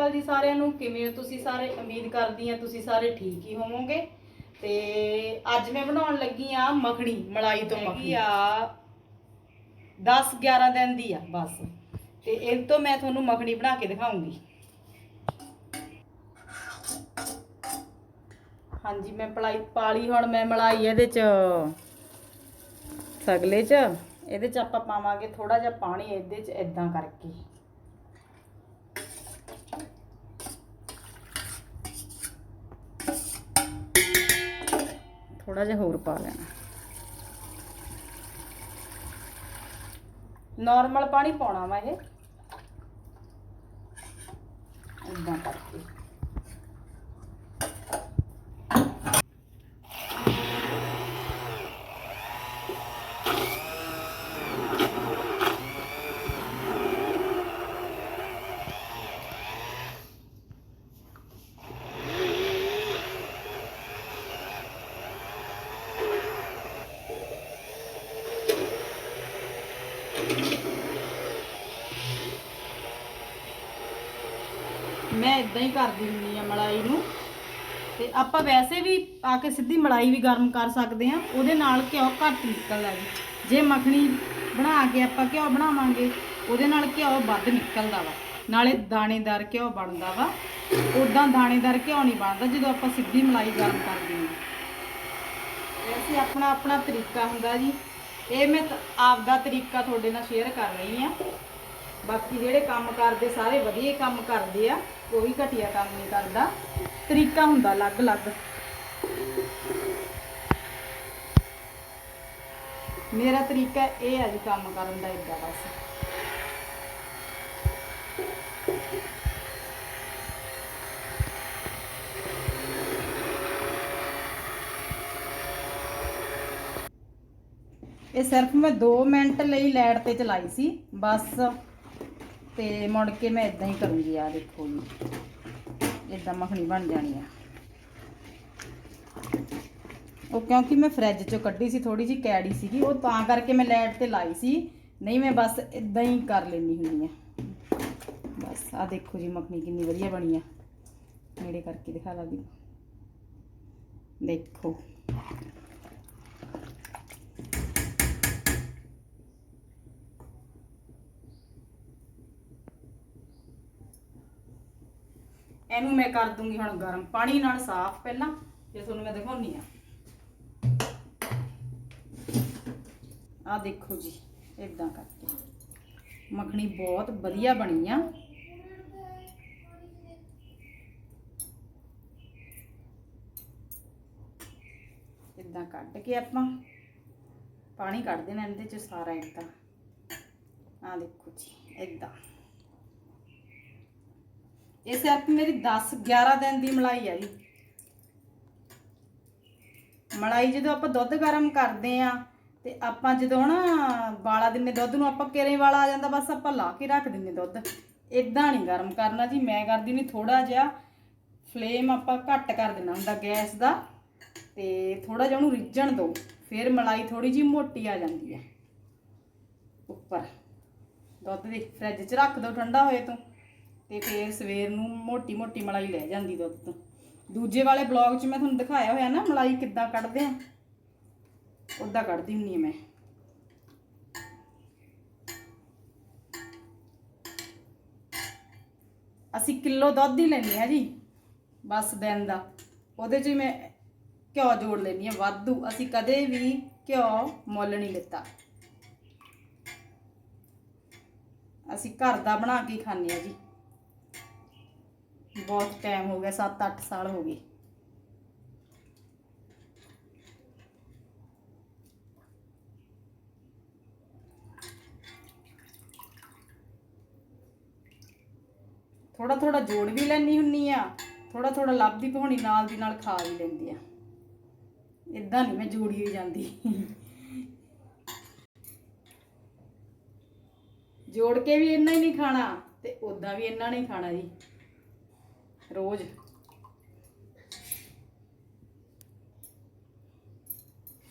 ਅਕਾਲ ਜੀ ਸਾਰਿਆਂ ਨੂੰ ਕਿਵੇਂ ਹੋ? ਤੁਸੀਂ ਸਾਰੇ ਉਮੀਦ ਕਰਦੀ ਆ ਤੁਸੀਂ ਸਾਰੇ ਠੀਕ ਹੀ ਹੋਵੋਗੇ। ਤੇ ਅੱਜ ਮੈਂ ਬਣਾਉਣ ਲੱਗੀ ਆ ਮੱਖਣੀ ਮਲਾਈ ਤੋਂ ਮੱਖਣੀ। ਆ 10 11 ਦਿਨ ਦੀ ਆ ਬਸ। ਤੇ ਇਹ ਤੋਂ ਮੈਂ ਤੁਹਾਨੂੰ ਮੱਖਣੀ ਬਣਾ ਕੇ ਦਿਖਾਉਂਗੀ। ਹਾਂਜੀ ਮੈਂ ਪਲਾਈ ਪਾਲੀ ਹੁਣ ਮੈਂ ਮਲਾਈ ਇਹਦੇ ਚ ਸਗਲੇ ਚ। ਇਹਦੇ ਚ ਆਪਾਂ ਪਾਵਾਂਗੇ ਥੋੜਾ ਜਿਹਾ ਪਾਣੀ ਇਹਦੇ ਚ ਇਦਾਂ ਕਰਕੇ। ਥੋੜਾ ਜਿਹਾ ਹੋਰ ਪਾ ਲੈਣਾ। ਨਾਰਮਲ ਪਾਣੀ ਪਾਉਣਾ ਵਾ ਇਹ ਇਦਾਂ ਕਰਕੇ ਮੈਂ ਇਦਾਂ ਹੀ ਕਰਦੀ ਹੁੰਦੀ ਆ ਮਲਾਈ ਨੂੰ। ਤੇ ਆਪਾਂ ਵੈਸੇ ਵੀ ਆ ਕੇ ਸਿੱਧੀ ਮਲਾਈ ਵੀ ਗਰਮ ਕਰ ਸਕਦੇ ਆ, ਉਹਦੇ ਨਾਲ ਘਿਓ ਘੱਟ ਨਿਕਲਦਾ ਜੀ। ਜੇ ਮੱਖਣੀ ਬਣਾ ਕੇ ਆਪਾਂ ਘਿਓ ਬਣਾਵਾਂਗੇ, ਉਹਦੇ ਨਾਲ ਘਿਓ ਵੱਧ ਨਿਕਲਦਾ ਵਾ। ਨਾਲੇ ਦਾਣੇਦਾਰ ਘਿਓ ਬਣਦਾ ਵਾ। ਉਦਾਂ ਦਾਣੇਦਾਰ ਘਿਓ ਨਹੀਂ ਬਣਦਾ ਜਦੋਂ ਆਪਾਂ ਸਿੱਧੀ ਮਲਾਈ ਗਰਮ ਕਰਦੇ ਹਾਂ। ਵੈਸੇ ਆਪਣਾ ਆਪਣਾ ਤਰੀਕਾ ਹੁੰਦਾ ਜੀ। ਇਹ ਮੈਂ ਆਪਦਾ ਤਰੀਕਾ ਤੁਹਾਡੇ ਨਾਲ ਸ਼ੇਅਰ ਕਰ ਰਹੀ ਆ ਬਾਕੀ ਜਿਹੜੇ ਕੰਮ ਕਰਦੇ, ਸਾਰੇ ਵਧੀਆ ਕੰਮ ਕਰਦੇ ਆ ਕੋਈ ਘਟੀਆ ਕੰਮ ਨਹੀਂ ਕਰਦਾ। ਤਰੀਕਾ ਹੁੰਦਾ ਅਲੱਗ-ਅਲੱਗ। ਮੇਰਾ ਤਰੀਕਾ ਇਹ ਹੈ ਜੀ, ਕੰਮ ਕਰਨ ਦਾ ਇਦਾਂ ਬਸ। ਇਹ ਸਿਰਫ ਮੈਂ 2 ਮਿੰਟ ਲਈ ਲਾਈਟ ਤੇ ਚਲਾਈ ਸੀ, ਬਸ। ਤੇ ਮੁੜ ਕੇ ਮੈਂ ਇਦਾਂ ਹੀ ਕਰੂੰਗੀ ਆ ਦੇਖੋ ਜੀ। ਇਦਾਂ ਮੱਖਣੀ ਬਣ ਜਾਣੀ ਆ। ਉਹ ਕਿਉਂਕਿ ਮੈਂ ਫ੍ਰਿਜ ਚੋਂ ਕੱਢੀ ਸੀ ਥੋੜੀ ਜੀ ਕੈੜੀ ਸੀਗੀ, ਉਹ ਤਾਂ ਕਰਕੇ ਮੈਂ ਲੈਟ ਤੇ ਲਾਈ ਸੀ। ਨਹੀਂ, ਮੈਂ ਬਸ ਇਦਾਂ ਹੀ ਕਰ ਲੈਣੀ ਹੁੰਦੀ ਆ। ਬਸ ਆ ਦੇਖੋ ਜੀ, ਮੱਖਣੀ ਕਿੰਨੀ ਵਧੀਆ ਬਣੀ ਆ। ਨੇੜੇ ਕਰਕੇ ਦਿਖਾ ਲਾ ਵੀ। ਦੇਖੋ। ਇਹਨੂੰ ਮੈਂ ਕਰ ਦੂੰਗੀ ਹੁਣ ਗਰਮ ਪਾਣੀ ਨਾਲ ਸਾਫ਼ ਪਹਿਲਾਂ ਤੇ ਤੁਹਾਨੂੰ ਮੈਂ ਦਿਖਾਉਣੀ ਆ। ਆ ਦੇਖੋ ਜੀ ਇਦਾਂ ਕਰਕੇ। ਮੱਖਣੀ ਬਹੁਤ ਵਧੀਆ ਬਣੀ ਆ। ਇਦਾਂ ਕੱਢ ਕੇ ਆਪਾਂ, ਪਾਣੀ ਕੱਢ ਦੇਣਾ ਇਹਦੇ ਚ ਸਾਰਾ ਇਦਾਂ ਆ ਦੇਖੋ ਜੀ ਇਦਾਂ ਇਹ ਸਿਰਫ ਮੇਰੀ 10 11 ਦਿਨ ਦੀ ਮਲਾਈ ਆ ਜੀ। ਮਲਾਈ ਜਦੋਂ ਆਪਾਂ ਦੁੱਧ ਗਰਮ ਕਰਦੇ ਆ ਤੇ ਆਪਾਂ ਜਦੋਂ ਨਾ ਬਾਲਾ ਦਿੰਨੇ ਦੁੱਧ ਨੂੰ ਆਪਾਂ ਕਿਰੇ ਵਾਲਾ ਆ ਜਾਂਦਾ, ਬਸ ਆਪਾਂ ਲਾ ਕੇ ਰੱਖ ਦਿੰਨੇ ਦੁੱਧ। ਇਦਾਂ ਨਹੀਂ ਗਰਮ ਕਰਨਾ ਜੀ, ਮੈਂ ਕਰਦੀ ਨਹੀਂ ਥੋੜਾ ਜਿਹਾ ਫਲੇਮ ਆਪਾਂ ਘੱਟ ਕਰ ਦੇਣਾ ਹੁੰਦਾ ਗੈਸ ਦਾ ਤੇ ਥੋੜਾ ਜਿਹਾ ਉਹਨੂੰ ਰਿੱਝਣ ਦਿਓ ਫਿਰ ਮਲਾਈ ਥੋੜੀ ਜੀ ਮੋਟੀ ਆ ਜਾਂਦੀ ਹੈ। ਉੱਪਰ ਦੁੱਧ ਦੇ ਫ੍ਰਿਜ 'ਚ ਰੱਖ ਦਿਓ ਠੰਡਾ ਹੋਏ ਤੋਂ। ਤੇ ਫਿਰ ਸਵੇਰ ਨੂੰ ਮੋਟੀ ਮੋਟੀ ਮਲਾਈ ਲੈ ਜਾਂਦੀ ਦੁੱਧ ਤੋਂ। ਦੂਜੇ ਵਾਲੇ ਬਲੌਗ 'ਚ ਮੈਂ ਤੁਹਾਨੂੰ ਦਿਖਾਇਆ ਹੋਇਆ ਨਾ ਮਲਾਈ ਕਿੱਦਾਂ ਕੱਢਦੇ ਆ। ਉਦਾਂ ਕੱਢਦੀ ਹੁੰਨੀ ਆ ਮੈਂ। ਅਸੀਂ ਕਿਲੋ ਦੁੱਧ ਹੀ ਲੈਂਦੇ ਆ ਜੀ, ਬਸ ਦਿਨ ਦਾ। ਉਹਦੇ 'ਚ ਮੈਂ ਘਿਓ ਜੋੜ ਲੈਂਦੀ ਆ, ਵਾਧੂ। ਅਸੀਂ ਕਦੇ ਵੀ ਘਿਓ ਮੁੱਲ ਨਹੀਂ ਲਿੱਤਾ। ਅਸੀਂ ਘਰ ਦਾ ਬਣਾ ਕੇ ਹੀ ਖਾਂਦੇ ਆ ਜੀ। ਬਹੁਤ ਟਾਈਮ ਹੋ ਗਿਆ 7-8 ਸਾਲ ਹੋ ਗਏ। ਥੋੜਾ ਥੋੜਾ ਜੋੜ ਵੀ ਲੈਣੀ ਹੁੰਨੀ ਆ ਥੋੜਾ ਥੋੜਾ ਲੱਭਦੀ ਪਹਾਣੀ ਨਾਲ ਦੀ ਨਾਲ ਖਾ ਵੀ ਲੈਂਦੀ ਆ। ਇਦਾਂ ਨਹੀਂ ਮੈਂ ਜੋੜੀ ਹੋਈ ਜਾਂਦੀ। ਜੋੜ ਕੇ ਵੀ ਇੰਨਾ ਹੀ ਨਹੀਂ ਖਾਣਾ ਤੇ ਉਦਾਂ ਵੀ ਇੰਨਾ ਨਹੀਂ ਖਾਣਾ ਜੀ। ਰੋਜ਼।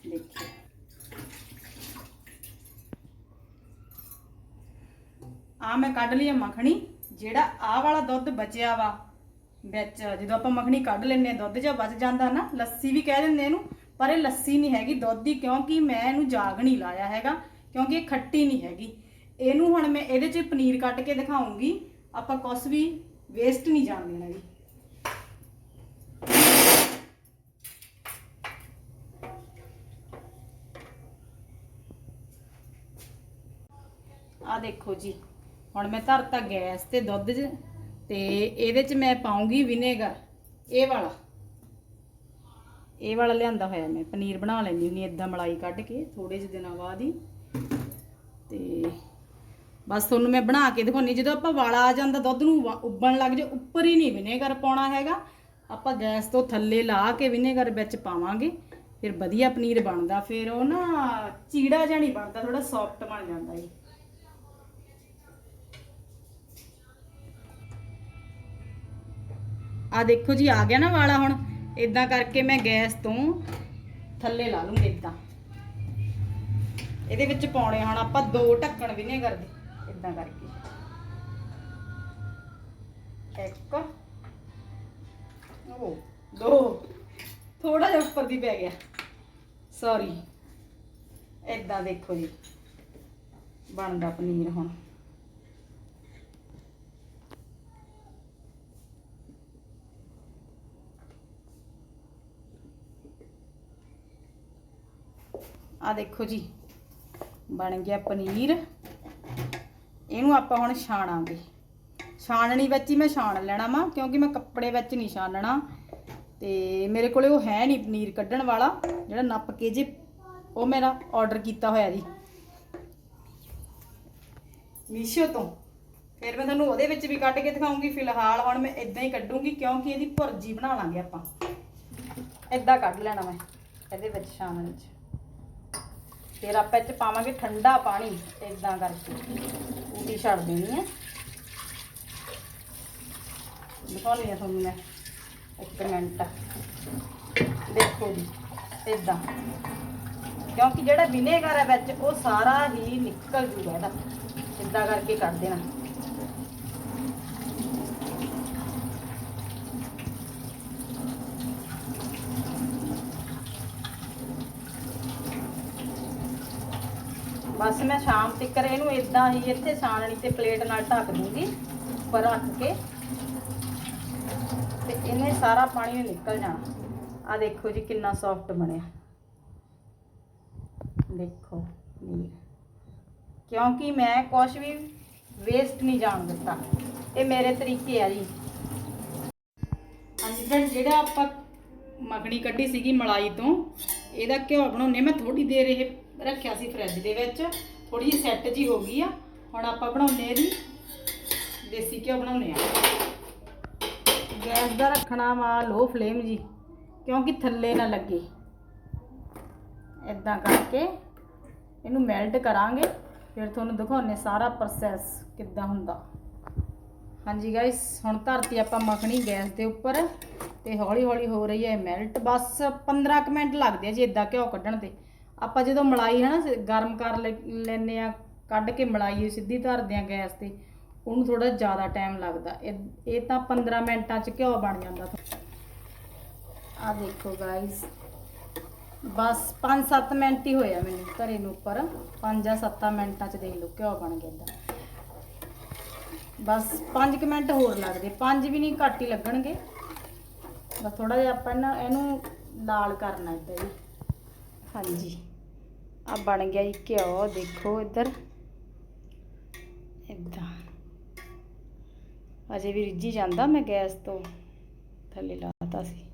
ਦੇਖੋ। ਆ ਮੈਂ ਕੱਢ ਲਈ ਆ ਮੱਖਣੀ, ਜਿਹੜਾ ਆਹ ਵਾਲਾ ਦੁੱਧ ਬਚਿਆ ਵਾ, ਵਿੱਚ ਜਦੋਂ ਆਪਾਂ ਮੱਖਣੀ ਕੱਢ ਲੈਨੇ ਦੁੱਧ ਜਾਂ ਬਚ ਜਾਂਦਾ ਨਾ, ਲੱਸੀ ਵੀ ਕਹਿ ਦਿੰਦੇ ਇਹਨੂੰ, ਪਰ ਇਹ ਲੱਸੀ ਨਹੀਂ ਹੈਗੀ ਦੁੱਧ ਦੀ, ਕਿਉਂਕਿ ਮੈਂ ਇਹਨੂੰ ਜਾਗ ਨਹੀਂ ਲਾਇਆ ਹੈਗਾ, ਕਿਉਂਕਿ ਇਹ ਖੱਟੀ ਨਹੀਂ ਹੈਗੀ। ਇਹਨੂੰ ਹੁਣ ਮੈਂ ਇਹਦੇ 'ਚ ਪਨੀਰ ਕੱਟ ਕੇ ਦਿਖਾਉਂਗੀ, ਆਪਾਂ ਕੁਛ ਵੀ ਵੇਸਟ ਨਹੀਂ ਜਾਣ ਦੇਣਾ ਜੀ। ਆ ਦੇਖੋ ਜੀ, ਹੁਣ ਮੈਂ ਧਰਤਾ ਗੈਸ ਤੇ ਦੁੱਧ 'ਚ ਤੇ ਇਹਦੇ 'ਚ ਮੈਂ ਪਾਉਂਗੀ ਵਿਨੇਗਰ, ਇਹ ਵਾਲਾ। ਇਹ ਵਾਲਾ ਲਿਆਂਦਾ ਹੋਇਆ ਮੈਂ, ਪਨੀਰ ਬਣਾ ਲੈਂਦੀ ਹੁੰਦੀ ਇਦਾਂ ਮਲਾਈ ਕੱਢ ਕੇ ਥੋੜੇ ਜਿਹੇ ਦਿਨਾਂ ਬਾਅਦ ਹੀ। ਤੇ ਬਸ ਤੁਹਾਨੂੰ ਮੈਂ ਬਣਾ ਕੇ ਦਿਖਾਉਣੀ, ਜਦੋਂ ਆਪਾਂ ਵਾਲਾ ਆ ਜਾਂਦਾ, ਦੁੱਧ ਨੂੰ ਉੱਬਣ ਲੱਗ ਜਾ, ਉੱਪਰ ਹੀ ਨਹੀਂ ਵਿਨੇਗਰ ਪਾਉਣਾ ਹੈਗਾ। ਆਪਾਂ ਗੈਸ ਤੋਂ ਥੱਲੇ ਲਾ ਕੇ ਵਿਨੇਗਰ ਵਿੱਚ ਪਾਵਾਂਗੇ, ਫਿਰ ਵਧੀਆ ਪਨੀਰ ਬਣਦਾ। ਫਿਰ ਉਹ ਨਾ ਚੀੜਾ ਜਿਹਾ ਨਹੀਂ ਬਣਦਾ ਥੋੜਾ ਸੌਫਟ ਬਣ ਜਾਂਦਾ ਜੀ। ਆ ਦੇਖੋ ਜੀ, ਆ ਗਿਆ ਨਾ ਵਾਲਾ ਹੁਣ। ਇਦਾਂ ਕਰਕੇ ਮੈਂ ਗੈਸ ਤੋਂ ਥੱਲੇ ਲਾ ਲੂੰਗੀ ਇਦਾਂ ਇਹਦੇ ਵਿੱਚ ਪਾਉਣੇ ਹੁਣ ਆਪਾਂ ਦੋ ਢੱਕਣ ਵਿਨੇਗਰ ਦੇ। ਇਦਾਂ ਕਰਕੇ? ਇੱਕ। ਉਹ ਦੋ। ਥੋੜਾ ਜਿਹਾ ਉੱਪਰ ਦੀ ਪੈ ਗਿਆ। ਸੌਰੀ ਇਦਾਂ ਦੇਖੋ ਜੀ। ਬਣਦਾ ਪਨੀਰ ਹੁਣ। ਆ ਦੇਖੋ ਜੀ। ਬਣ ਗਿਆ ਪਨੀਰ। ਇਹਨੂੰ ਆਪਾਂ ਹੁਣ ਛਾਣਾਂਗੇ। ਛਾਣਨੀ ਵਿੱਚ ਹੀ ਮੈਂ ਛਾਣ ਲੈਣਾ ਵਾ, ਕਿਉਂਕਿ ਮੈਂ ਕੱਪੜੇ ਵਿੱਚ ਨਹੀਂ ਛਾਨਣਾ ਤੇ ਮੇਰੇ ਕੋਲੇ ਉਹ ਹੈ ਨਹੀਂ ਪਨੀਰ ਕੱਢਣ ਵਾਲਾ, ਜਿਹੜਾ ਨੱਪ ਕੇ ਜੇ ਉਹ ਮੇਰਾ ਆਰਡਰ ਕੀਤਾ ਹੋਇਆ ਜੀ। ਮੀਸ਼ੋ ਤੋਂ। ਫਿਰ ਮੈਂ ਤੁਹਾਨੂੰ ਉਹਦੇ ਵਿੱਚ ਵੀ ਕੱਢ ਕੇ ਦਿਖਾਉਂਗੀ। ਫਿਲਹਾਲ ਹੁਣ ਮੈਂ ਇਦਾਂ ਹੀ ਕੱਢੂੰਗੀ, ਕਿਉਂਕਿ ਇਹਦੀ ਭੁਰਜੀ ਬਣਾ ਲਾਂਗੇ ਆਪਾਂ। ਇਦਾਂ ਕੱਢ ਲੈਣਾ ਮੈਂ, ਇਹਦੇ ਵਿੱਚ ਛਾਣਨ ਵਿੱਚ ਫਿਰ ਆਪਾਂ ਇਹ 'ਚ ਪਾਵਾਂਗੇ ਠੰਡਾ ਪਾਣੀ ਇਦਾਂ ਕਰਕੇ। ਉਲਟੀ ਛੱਡ ਦੇਣੀ ਹੈ ਦਿਖਾਉਣੀ ਆ ਤੁਹਾਨੂੰ ਮੈਂ, ਇੱਕ ਮਿੰਟ। ਦੇਖੋ ਜੀ ਇਦਾਂ ਕਿਉਂਕਿ ਜਿਹੜਾ ਵਿਨੇਗਰ ਹੈ ਵਿੱਚ, ਉਹ ਸਾਰਾ ਹੀ ਨਿਕਲ ਜੂਗਾ ਇਹਦਾ। ਇਦਾਂ ਕਰਕੇ ਕੱਢ ਦੇਣਾ। ਬਸ ਮੈਂ ਸ਼ਾਮ ਤੱਕ ਇਹਨੂੰ ਇਦਾਂ ਹੀ ਇੱਥੇ ਛਾਣਣੀ ਤੇ ਪਲੇਟ ਨਾਲ ਢੱਕ ਦੂੰਗੀ ਉੱਪਰ ਰੱਖ ਕੇ। ਤੇ ਇਹਨੇ ਸਾਰਾ ਪਾਣੀ ਨਿਕਲ ਜਾਣਾ। ਆ ਦੇਖੋ ਜੀ ਕਿੰਨਾ ਸੌਫਟ ਬਣਿਆ। ਦੇਖੋ ਕਿਉਂਕਿ ਮੈਂ ਕੁਝ ਵੀ ਵੇਸਟ ਨਹੀਂ ਜਾਣ ਦਿੱਤਾ। ਇਹ ਮੇਰੇ ਤਰੀਕੇ ਆ ਜੀ। ਹਾਂਜੀ ਫਰੈਂਡ ਜਿਹੜਾ ਆਪਾਂ ਮੱਖਣੀ ਕੱਢੀ ਸੀਗੀ ਮਲਾਈ ਤੋਂ, ਇਹਦਾ ਘਿਓ ਬਣਾਉਣੇ ਮੈਂ ਥੋੜੀ ਦੇਰ ਇਹ ਰੱਖਿਆ ਸੀ ਫ੍ਰਿਜ ਦੇ ਵਿੱਚ। ਥੋੜੀ ਜਿਹੀ ਸੈੱਟ ਜੀ ਹੋ ਗਈ ਆ। ਹੁਣ ਆਪਾਂ ਬਣਾਉਣੇ ਇਹਦੀ। ਦੇਸੀ ਘਿਓ ਬਣਾਉਣੇ ਆ ਗੈਸ ਦਾ ਰੱਖਣਾ ਵਾ ਲੋ ਫਲੇਮ ਜੀ, ਕਿਉਂਕਿ ਥੱਲੇ ਨਾ ਲੱਗੇ। ਇਦਾਂ ਕਰਕੇ ਇਹਨੂੰ ਮੈਲਟ ਕਰਾਂਗੇ। ਫਿਰ ਤੁਹਾਨੂੰ ਦਿਖਾਉਣੇ ਸਾਰਾ ਪ੍ਰੋਸੈਸ ਕਿੱਦਾਂ ਹੁੰਦਾ। ਹਾਂਜੀ ਗਾਇਸ ਹੁਣ ਧਰਤੀ ਆਪਾਂ ਮੱਖਣੀ ਗੈਸ ਦੇ ਉੱਪਰ ਤੇ ਹੌਲੀ ਹੌਲੀ ਹੋ ਰਹੀ ਹੈ ਮੈਲਟ ਬਸ 15 ਕੁ ਮਿੰਟ ਲੱਗਦੇ ਆ ਜੀ ਇਦਾਂ ਘਿਓ ਕੱਢਣ ਤੇ। ਆਪਾਂ ਜਦੋਂ ਮਲਾਈ ਹੈ ਨਾ ਗਰਮ ਕਰ ਲੈ- ਲੈਂਦੇ ਆ ਕੱਢ ਕੇ ਮਲਾਈ ਸਿੱਧੀ ਧਰਦੇ ਆ ਗੈਸ ਤੇ, ਉਹਨੂੰ ਥੋੜਾ ਜ਼ਿਆਦਾ ਟਾਈਮ ਲੱਗਦਾ। ਇਹ ਇਹ ਤਾਂ 15 ਮਿੰਟਾਂ 'ਚ ਘਿਓ ਬਣ ਜਾਂਦਾ। ਆ ਦੇਖੋ ਗਾਇਸ ਬਸ 5-7 ਮਿੰਟ ਹੀ ਹੋਇਆ ਮੈਨੂੰ ਘਰੇ ਨੂੰ ਉੱਪਰ। 5 ਜਾਂ 7 ਮਿੰਟਾਂ 'ਚ ਦੇਖ ਲਓ ਘਿਓ ਬਣ ਗਿਆ ਏਦਾਂ ਬਸ 5 ਮਿੰਟ ਹੋਰ ਲੱਗਦੇ। 5 ਵੀ ਨਹੀਂ, ਘੱਟ ਹੀ ਲੱਗਣਗੇ। ਬਸ ਥੋੜਾ ਜਿਹਾ ਆਪਾਂ ਨਾ ਇਹਨੂੰ ਲਾਲ ਕਰਨਾ ਇੱਦਾਂ ਜੀ ਹਾਂਜੀ। ਆ ਬਣ ਗਿਆ ਜੀ ਘਿਓ, ਦੇਖੋ ਇੱਧਰ। ਇਦਾਂ। ਅਜੇ ਵੀ ਰਿੱਝੀ ਜਾਂਦਾ ਮੈਂ ਗੈਸ ਤੋਂ। ਥੱਲੇ ਲਾਤਾ ਸੀ।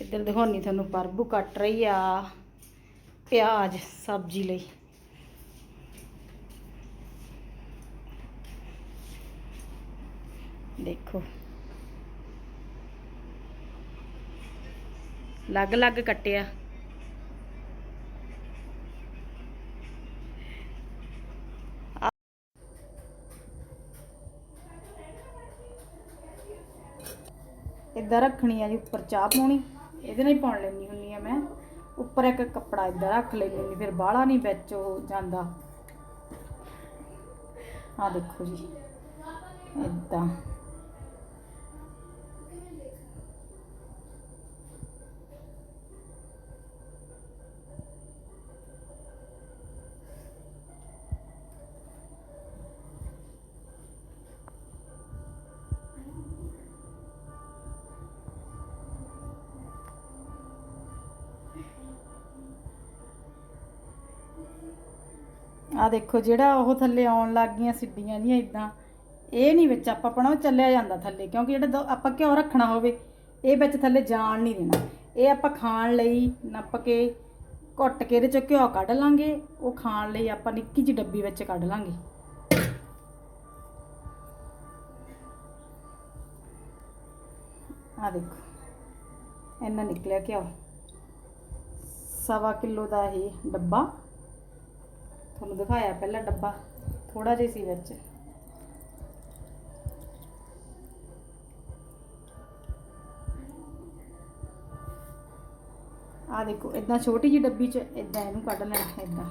ਇੱਧਰ ਦਿਖਾਉਣੀ ਤੁਹਾਨੂੰ ਪਰਬੂ ਕੱਟ ਰਹੀ ਆ। ਪਿਆਜ਼, ਸਬਜ਼ੀ ਲਈ। ਦੇਖੋ। ਲੱਗ ਲੱਗ ਕੱਟਿਆ। ਇਦਾਂ ਰੱਖਣੀ ਆ ਜੀ, ਉੱਪਰ ਚਾਹ ਪਾਉਣੀ, ਇਹਦੇ ਨਾਲ ਹੀ ਪਾਉਣ ਲੈਣੀ ਹੁੰਨੀ ਆ ਮੈਂ। ਉੱਪਰ ਇੱਕ ਕੱਪੜਾ ਇਦਾਂ ਰੱਖ ਲੈਣੀ ਹੁੰਨੀ ਫਿਰ ਬਾਹਲਾ ਨਹੀਂ ਵਿੱਚ ਉਹ ਜਾਂਦਾ। ਆ ਦੇਖੋ ਜੀ ਇਦਾਂ ਆ ਦੇਖੋ, ਜਿਹੜਾ ਉਹ ਥੱਲੇ ਆਉਣ ਲੱਗ ਗਈਆਂ ਸਿੱਡੀਆਂ ਜੀਆਂ ਇਦਾਂ ਇਹ ਨਹੀਂ ਵਿੱਚ ਆਪਾਂ ਪਣਾ ਚੱਲਿਆ ਜਾਂਦਾ ਥੱਲੇ, ਕਿਉਂਕਿ ਜਿਹੜਾ ਦੋ- ਆਪਾਂ ਘਿਓ ਰੱਖਣਾ ਹੋਵੇ, ਇਹ ਵਿੱਚ ਥੱਲੇ ਜਾਣ ਨਹੀਂ ਦੇਣਾ। ਇਹ ਆਪਾਂ ਖਾਣ ਲਈ ਨੱਪ ਕੇ ਘੁੱਟ ਕੇ ਇਹਦੇ ਚੋਂ ਘਿਓ ਕੱਢ ਲਾਂਗੇ, ਉਹ ਖਾਣ ਲਈ ਆਪਾਂ ਨਿੱਕੀ ਜਿਹੀ ਡੱਬੀ ਵਿੱਚ ਕੱਢ ਲਾਂਗੇ। ਆ ਦੇਖੋ, ਇੰਨਾ ਨਿਕਲਿਆ ਘਿਓ। ਸਵਾ ਕਿਲੋ ਦਾ ਇਹ ਡੱਬਾ। ਤੁਹਾਨੂੰ ਦਿਖਾਇਆ ਪਹਿਲਾਂ ਡੱਬਾ ਥੋੜਾ ਜਿਹਾ ਸੀ ਵਿੱਚ। ਆ ਦੇਖੋ ਇਦਾਂ ਛੋਟੀ ਜਿਹੀ ਡੱਬੀ ਚ ਇਦਾਂ ਇਹਨੂੰ ਕੱਢ ਲੈਣਾ ਇਦਾਂ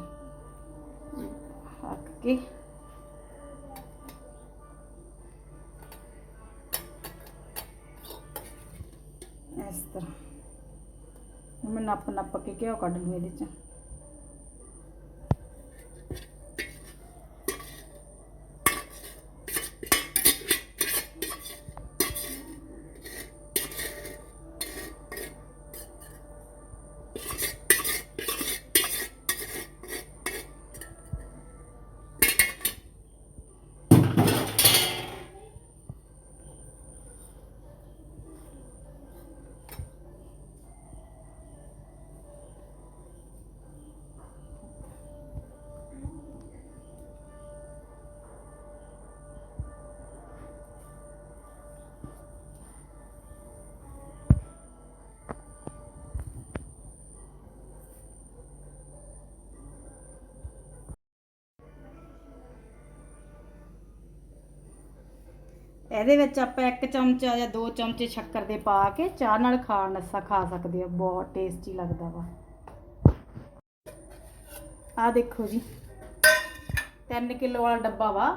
ਹੱਕ ਕੇ। ਇਸ ਤਰ੍ਹਾਂ। ਮੈਂ ਨੱਪ ਨੱਪ ਕੇ ਘਿਓ ਕੱਢ ਲੂ ਇਹਦੇ ਚ। ਇਹਦੇ ਵਿੱਚ ਆਪਾਂ ਇੱਕ ਚਮਚਾ ਜਾਂ ਦੋ ਚਮਚੇ ਸ਼ੱਕਰ ਦੇ ਪਾ ਕੇ ਚਾਹ ਨਾਲ ਖਾਣ ਨਸਾ ਖਾ ਸਕਦੇ ਆ, ਬਹੁਤ ਟੇਸਟੀ ਲੱਗਦਾ ਵਾ। ਆ ਦੇਖੋ ਜੀ 3 ਕਿਲੋ ਵਾਲਾ ਡੱਬਾ ਵਾ,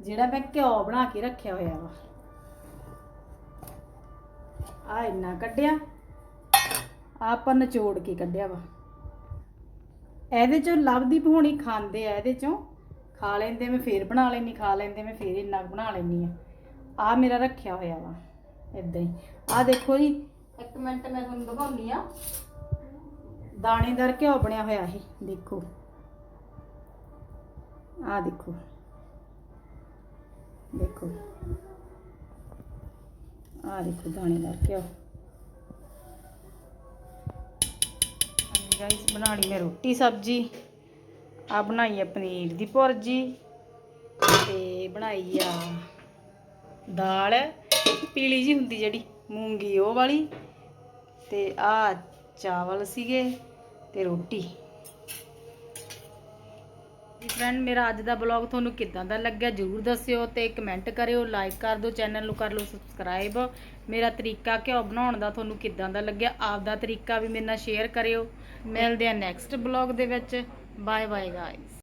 ਜਿਹੜਾ ਮੈਂ ਘਿਓ ਬਣਾ ਕੇ ਰੱਖਿਆ ਹੋਇਆ ਵਾ। ਆ ਇੰਨਾ ਕੱਢਿਆ, ਆਹ ਆਪਾਂ ਨਿਚੋੜ ਕੇ ਕੱਢਿਆ ਵਾ। ਇਹਦੇ ਚੋਂ ਲੱਭਦੀ ਭੂਣੀ ਖਾਂਦੇ ਆ, ਇਹਦੇ ਚੋਂ ਖਾ ਲੈਂਦੇ ਮੈਂ ਫੇਰ ਬਣਾ ਲੈਣੀ ਖਾ ਲੈਂਦੇ ਮੈਂ ਫੇਰ ਇੰਨਾ ਬਣਾ ਲੈਣੀ ਆ। ਆ ਮੇਰਾ ਰੱਖਿਆ ਹੋਇਆ ਵਾ ਇਦਾਂ ਹੀ। ਆ ਦੇਖੋ ਜੀ, ਇੱਕ ਮਿੰਟ ਮੈਂ ਤੁਹਾਨੂੰ ਦਿਖਾਉਣੀ ਆ। ਦਾਣੇਦਾਰ ਘਿਓ ਬਣਿਆ ਹੋਇਆ ਇਹ ਦੇਖੋ। ਆ ਦੇਖੋ। ਦੇਖੋ। ਆ ਦੇਖੋ ਦਾਣੇਦਾਰ ਘਿਓ। ਹਾਂਜੀ ਗਾਇਸ ਬਣਾ ਲਈ ਮੈਂ ਰੋਟੀ ਸਬਜੀ। ਆ ਬਣਾਈ ਆ ਪਨੀਰ ਦੀ ਭੁਰਜੀ। ਤੇ ਬਣਾਈ ਆ ਦਾਲ ਪੀਲੀ ਜੀ ਹੁੰਦੀ ਜਿਹੜੀ, ਮੂੰਗੀ ਉਹ ਵਾਲੀ, ਤੇ ਆ ਚਾਵਲ ਸੀਗੇ ਤੇ ਰੋਟੀ। ਜੀ ਫਰੈਂਡ ਮੇਰਾ ਅੱਜ ਦਾ ਬਲੌਗ ਤੁਹਾਨੂੰ ਕਿੱਦਾਂ ਦਾ ਲੱਗਿਆ ਜਰੂਰ ਦੱਸਿਓ ਤੇ ਕਮੈਂਟ ਕਰਿਓ ਲਾਈਕ ਕਰ ਦਿਓ ਚੈਨਲ ਨੂੰ ਕਰ ਲਓ ਸਬਸਕ੍ਰਾਈਬ ਮੇਰਾ ਤਰੀਕਾ ਘਿਓ ਬਣਾਉਣ ਦਾ ਤੁਹਾਨੂੰ ਕਿੱਦਾਂ ਦਾ ਲੱਗਿਆ ਆਪ ਦਾ ਤਰੀਕਾ ਵੀ ਮੇਰੇ ਨਾਲ ਸ਼ੇਅਰ ਕਰਿਓ। ਮਿਲਦੇ ਆ ਨੈਕਸਟ ਬਲੌਗ ਦੇ ਵਿੱਚ। Bye bye guys